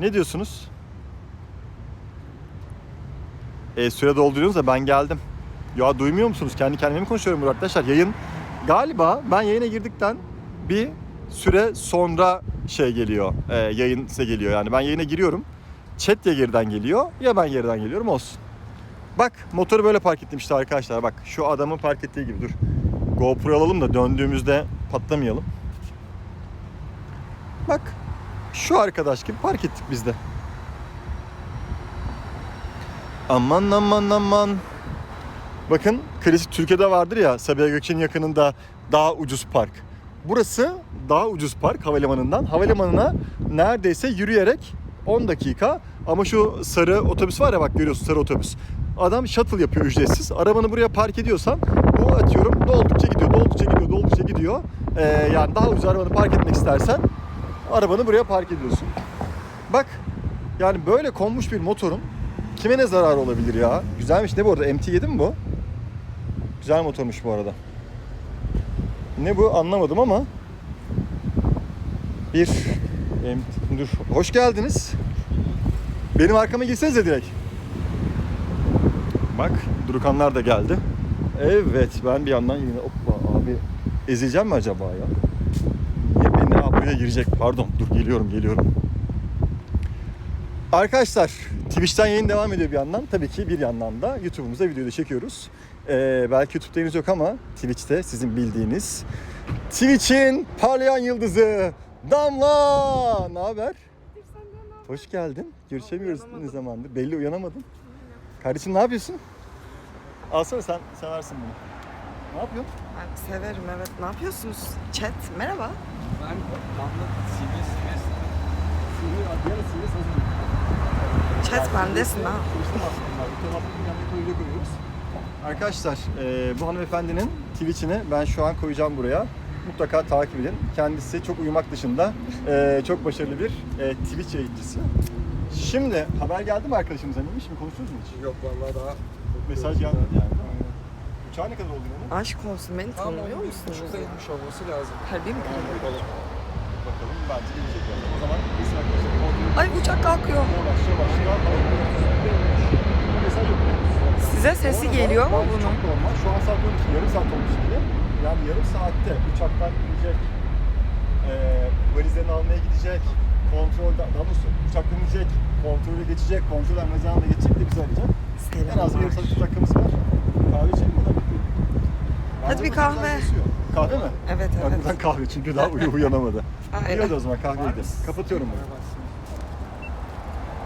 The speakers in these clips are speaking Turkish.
Ne diyorsunuz? E, süre dolduruyorsunuz da ben geldim. Ya duymuyor musunuz? Kendi kendime mi konuşuyorum burada arkadaşlar? Yayın galiba ben yayına girdikten bir süre sonra şey geliyor. e, yayın size geliyor yani. Ben yayına giriyorum. Chat ya geriden geliyor ya ben geriden geliyorum olsun. Bak motoru böyle park ettim işte arkadaşlar. Bak şu adamın park ettiği gibi dur. GoPro alalım da döndüğümüzde patlamayalım. Bak şu arkadaş gibi park ettik biz de. Aman aman aman. Bakın klasik Türkiye'de vardır ya Sabiha Gökçen'in yakınında daha ucuz park. Burası daha ucuz park havalimanından. Havalimanına neredeyse yürüyerek 10 dakika ama şu sarı otobüs var ya bak görüyorsun sarı otobüs. Adam shuttle yapıyor ücretsiz. Arabanı buraya park ediyorsan bu atıyorum doldukça gidiyor, doldukça gidiyor, doldukça gidiyor. Ee, yani daha ucuz arabanı park etmek istersen arabanı buraya park ediyorsun. Bak yani böyle konmuş bir motorun kime ne zararı olabilir ya? Güzelmiş ne bu arada MT7 mi bu? Güzel motormuş bu arada. Ne bu anlamadım ama bir MT dur hoş geldiniz. Benim arkama girsenize direkt. Bak Durukanlar da geldi. Evet ben bir yandan yine hoppa abi ezileceğim mi acaba ya? Buraya girecek pardon dur geliyorum geliyorum. Arkadaşlar Twitch'ten yayın devam ediyor bir yandan. Tabii ki bir yandan da YouTube'umuza videoda çekiyoruz. Ee, belki YouTube'da henüz yok ama Twitch'te sizin bildiğiniz Twitch'in parlayan yıldızı Damla. Ne haber? Hoş geldin. Görüşemiyoruz ne zamandır. Belli uyanamadın. Kardeşim ne yapıyorsun? Alsana sen seversin bunu. Ne yapıyorsun? Ben severim evet. Ne yapıyorsunuz? Chat merhaba. Ben damla sivri sivri Chat bendesin ha. Arkadaşlar e, bu hanımefendinin Twitch'ini ben şu an koyacağım buraya. Mutlaka takip edin. Kendisi çok uyumak dışında e, çok başarılı bir e, Twitch yayıncısı. Şimdi haber geldi mi arkadaşımıza? Neymiş mi? Konuştunuz mu hiç? Yok vallahi daha. Mesaj gelmedi yani. Uçağa ne kadar oldu yani? Aşk olsun beni tanımıyor musunuz? Şurada inmiş olması lazım. Kalbim kırıldı. Bakalım. Bakalım bence gelecek yani. O zaman biz arkadaşlar kontrol Ay uçak kalkıyor. Yavaş yavaş Mesaj yok. Size sesi geliyor mu bunun? Çok normal. Şu an saat 12, yarım saat olmuş gibi. Yani yarım saatte uçaktan inecek, e, valizlerini almaya gidecek, kontrol, daha doğrusu uçaktan inecek, kontrolü geçecek, kontrolden mezarına geçecek de bizi arayacak. En az bir yarım saat dakikamız var. Kahve içelim mi? Hadi bir kahve. Kahve mi? Evet evet. buradan kahve çünkü daha uyu uyanamadı. İyi hadi o zaman kahveye gidelim. Kapatıyorum bunu.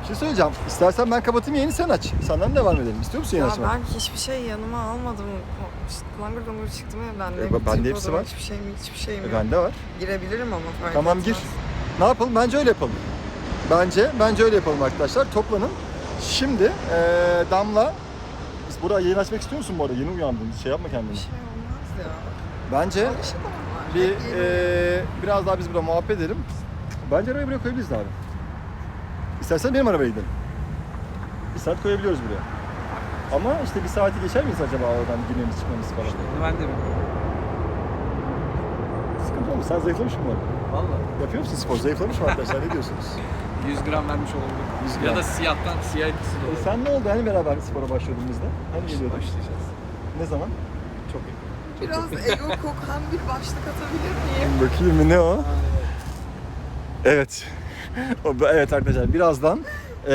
Bir şey söyleyeceğim. İstersen ben kapatayım yayını sen aç. Senden devam edelim. İstiyor musun yayın Ya açmak? ben hiçbir şey yanıma almadım. İşte Langır langır çıktım evden. E, bende bir hepsi var. Hiçbir şeyim hiçbir şeyim E, yok. bende var. Girebilirim ama fark Tamam etmez. gir. Ne yapalım? Bence öyle yapalım. Bence, bence öyle yapalım arkadaşlar. Toplanın. Şimdi eee Damla, biz burada yayın açmak istiyor musun bu arada? Yeni uyandın. Şey yapma Bir kendini. şey olmaz ya. Bence bir yeni. eee, biraz daha biz burada muhabbet edelim. Bence arabayı buraya koyabiliriz abi. İstersen benim arabaya gidelim. Bir saat koyabiliyoruz buraya. Ama işte bir saati geçer miyiz acaba oradan girmemiz çıkmamız falan? Ben de bilmiyorum. Sıkıntı olmuş. Sen zayıflamış mı bu arada? Valla. Yapıyor musun spor? Zayıflamış mı arkadaşlar? Ne diyorsunuz? 100 gram vermiş olabilir. 100 Ya gram. da siyahtan siyah etkisi de E olabilir. sen ne oldu? Hani beraber spora başladığımızda? Hani geliyordun? Başlayacağız. Ne zaman? Çok yakın. Biraz ego kokan bir başlık atabilir miyim? Bakayım mı ne o? Evet. Evet arkadaşlar birazdan eee,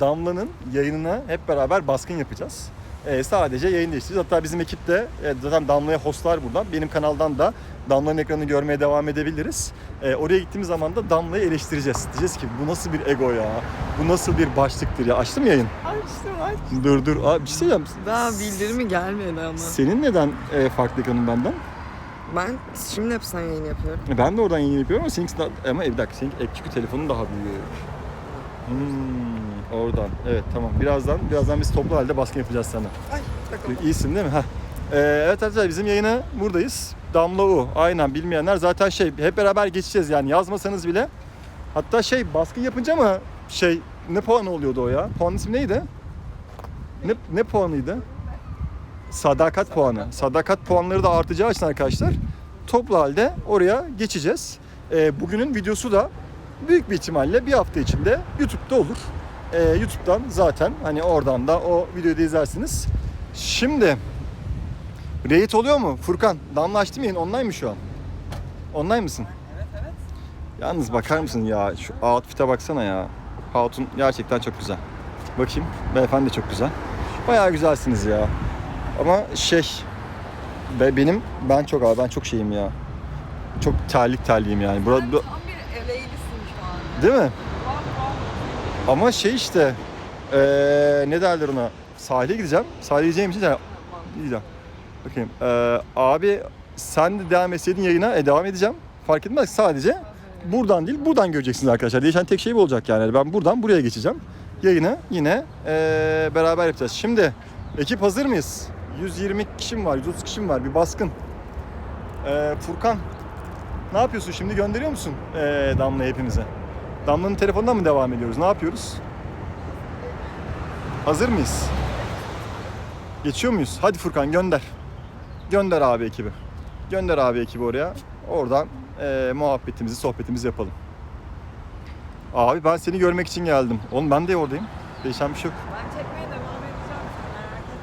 Damla'nın yayınına hep beraber baskın yapacağız. Eee, sadece yayın değiştireceğiz. Hatta bizim ekip de e, zaten Damla'ya hostlar buradan. Benim kanaldan da Damla'nın ekranını görmeye devam edebiliriz. Eee, oraya gittiğimiz zaman da Damla'yı eleştireceğiz. Diyeceğiz ki bu nasıl bir ego ya? Bu nasıl bir başlıktır ya? Açtım yayın. Açtım aç. Dur dur. Aa, bir şey söyleyeceğim. Daha bildirimi gelmedi ama. Senin neden e, farklı ekranın benden? Ben şimdi hepsinden yayın yapıyorum. E, Ben de oradan yayın yapıyorum ama seninkisi daha... Ama bir dakika, seninki çünkü telefonun daha büyüğü. Hmm, oradan. Evet tamam. Birazdan birazdan biz toplu halde baskın yapacağız sana. Ay bakalım. İyisin değil mi? Heh. Ee, evet arkadaşlar bizim yayına buradayız. Damla U. Aynen bilmeyenler zaten şey hep beraber geçeceğiz yani yazmasanız bile. Hatta şey baskın yapınca mı şey ne puanı oluyordu o ya? Puanın ismi neydi? Ne, ne puanıydı? Sadakat puanı. Sadakat puanları da artacağı için arkadaşlar toplu halde oraya geçeceğiz. Ee, bugünün videosu da büyük bir ihtimalle bir hafta içinde YouTube'da olur. Ee, YouTube'dan zaten hani oradan da o videoyu da izlersiniz. Şimdi Rate oluyor mu? Furkan, Damla açtı mı yayın? Online mı şu an? Online mısın? Evet evet. Yalnız bakar mısın ya? Şu outfit'e baksana ya. Hatun gerçekten çok güzel. Bakayım. Beyefendi de çok güzel. Bayağı güzelsiniz ya. Ama şey... Be benim, ben çok abi, ben çok şeyim ya. Çok terlik terliyim yani. Burada, Sen tam bir şu an. değil mi? Ama şey işte... Eee ne derler ona? Sahile gideceğim. Sahile gideceğim için Tamam. Gideceğim. Bakayım. Ee, abi sen de devam etseydin yayına e, devam edeceğim. Fark etmez sadece buradan değil buradan göreceksiniz arkadaşlar. Değişen tek şey bu olacak yani. Ben buradan buraya geçeceğim. Yayını yine ee, beraber yapacağız. Şimdi ekip hazır mıyız? 120 kişim var, 130 kişim var. Bir baskın. Ee, Furkan ne yapıyorsun şimdi? Gönderiyor musun ee, Damla hepimize? Damla'nın telefonundan mı devam ediyoruz? Ne yapıyoruz? Hazır mıyız? Geçiyor muyuz? Hadi Furkan gönder. Gönder abi ekibi. Gönder abi ekibi oraya. Oradan eee, muhabbetimizi, sohbetimizi yapalım. Abi ben seni görmek için geldim. Oğlum ben de oradayım. Değişen bir şey yok. Ben çekmeye devam edeceğim.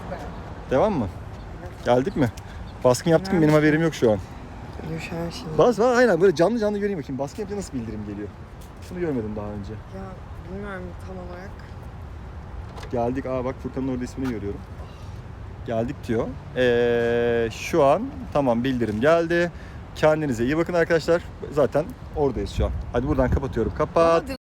Merak etme. Devam mı? Geldik mi? Baskın yaptık mı? Benim haberim yok şu an. Düşen şimdi. Bas, bas aynen böyle canlı canlı göreyim bakayım. Baskın yapınca nasıl bildirim geliyor? Şunu görmedim daha önce. Ya bilmiyorum tam olarak. Geldik. Aa bak Furkan'ın orada ismini görüyorum. Geldik diyor. Ee, şu an tamam bildirim geldi. Kendinize iyi bakın arkadaşlar. Zaten oradayız şu an. Hadi buradan kapatıyorum. Kapat.